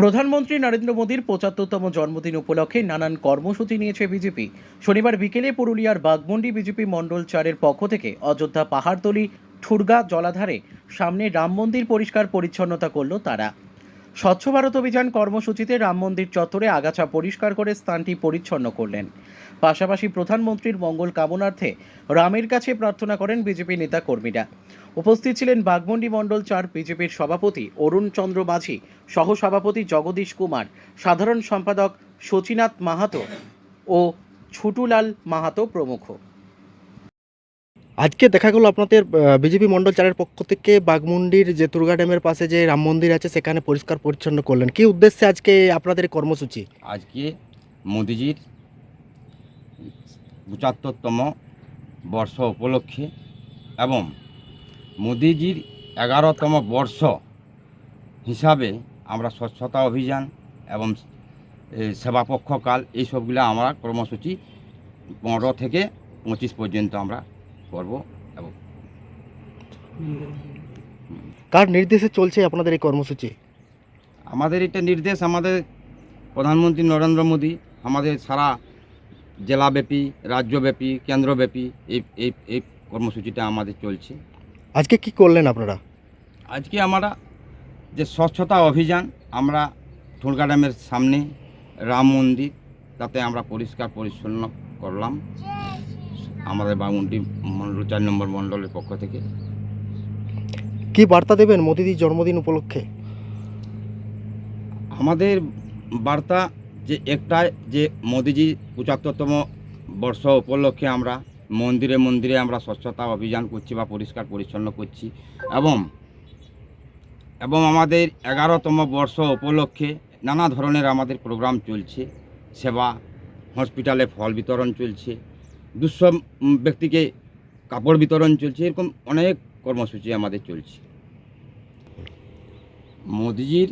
প্রধানমন্ত্রী নরেন্দ্র মোদীর পঁচাত্তরতম জন্মদিন উপলক্ষে নানান কর্মসূচি নিয়েছে বিজেপি। শনিবার বিকেলে পুরুলিয়ার বাগমন্ডি বিজেপি মণ্ডল চারের পক্ষ থেকে অযোধ্যা পাহাড়তলি ঠুরগা জলাধারে সামনে রাম মন্দির পরিষ্কার পরিচ্ছন্নতা করল তারা। স্বচ্ছ ভারত অভিযান কর্মসূচিতে রাম মন্দির চত্বরে আগাছা পরিষ্কার করে স্থানটি পরিচ্ছন্ন করলেন। পাশাপাশি প্রধানমন্ত্রীর মঙ্গল কামনার্থে রামের কাছে প্রার্থনা করেন বিজেপি নেতা কর্মীরা উপস্থিত ছিলেন বাগমন্ডি মণ্ডল চার বিজেপির সভাপতি অরুণ চন্দ্র মাঝি সহ সভাপতি জগদীশ কুমার, সাধারণ সম্পাদক শচীনাথ মাহাতো ও ছুটুলাল মাহাতো প্রমুখ। আজকে দেখা গেল আপনাদের বিজেপি মণ্ডল চারের পক্ষ থেকে বাগমুন্ডির যে দুর্গা ড্যামের পাশে যে রাম মন্দির আছে, সেখানে পরিষ্কার পরিচ্ছন্ন করলেন। কি উদ্দেশ্যে আজকে আপনাদের কর্মসূচি? আজকে মোদিজির পঁচাত্তরতম বর্ষ উপলক্ষে এবং মোদিজির এগারোতম বর্ষ হিসাবে আমরা স্বচ্ছতা অভিযান এবং সেবাপক্ষকাল এইসবগুলো আমরা কর্মসূচি পনেরো থেকে পঁচিশ পর্যন্ত আমরা করব এবং কার নির্দেশে চলছে আপনাদের এই কর্মসূচি? আমাদের এটা নির্দেশ আমাদের প্রধানমন্ত্রী নরেন্দ্র মোদী আমাদের সারা জেলাব্যাপী রাজ্যব্যাপী কেন্দ্রব্যাপী এই এই এই কর্মসূচিটা আমাদের চলছে। আজকে কি করলেন আপনারা? আজকে আমরা যে স্বচ্ছতা অভিযান আমরা ঠুলকা ড্যামের সামনে রাম মন্দির তাতে আমরা পরিষ্কার পরিচ্ছন্ন করলাম। আমাদের বামুন্ডি মণ্ডল চার নম্বর মণ্ডলের পক্ষ থেকে। কি বার্তা দেবেন মোদিজির জন্মদিন উপলক্ষে? আমাদের বার্তা যে একটাই যে মোদিজি পঁচাত্তরতম বর্ষ উপলক্ষে আমরা মন্দিরে মন্দিরে আমরা স্বচ্ছতা অভিযান করছি বা পরিষ্কার পরিচ্ছন্ন করছি এবং এবং আমাদের এগারোতম বর্ষ উপলক্ষে নানা ধরনের আমাদের প্রোগ্রাম চলছে। সেবা হসপিটালে ফল বিতরণ চলছে। উম, ব্যক্তিকে কাপড় বিতরণ চলছে এরকম অনেক কর্মসূচি আমাদের চলছে। মোদিজির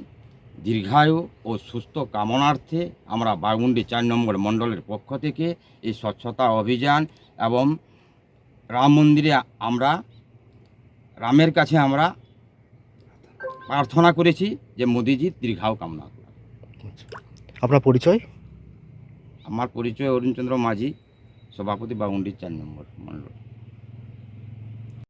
দীর্ঘায়ু ও সুস্থ কামনার্থে আমরা বাগুন্ডি চার নম্বর মণ্ডলের পক্ষ থেকে এই স্বচ্ছতা অভিযান এবং রাম মন্দিরে আমরা রামের কাছে আমরা প্রার্থনা করেছি যে মোদিজির দীর্ঘায়ু কামনা করেন। আপনার পরিচয়? আমার পরিচয় অরুণচন্দ্র মাঝি। সভাপতি বাগুন্ডি চার নম্বর মণ্ডল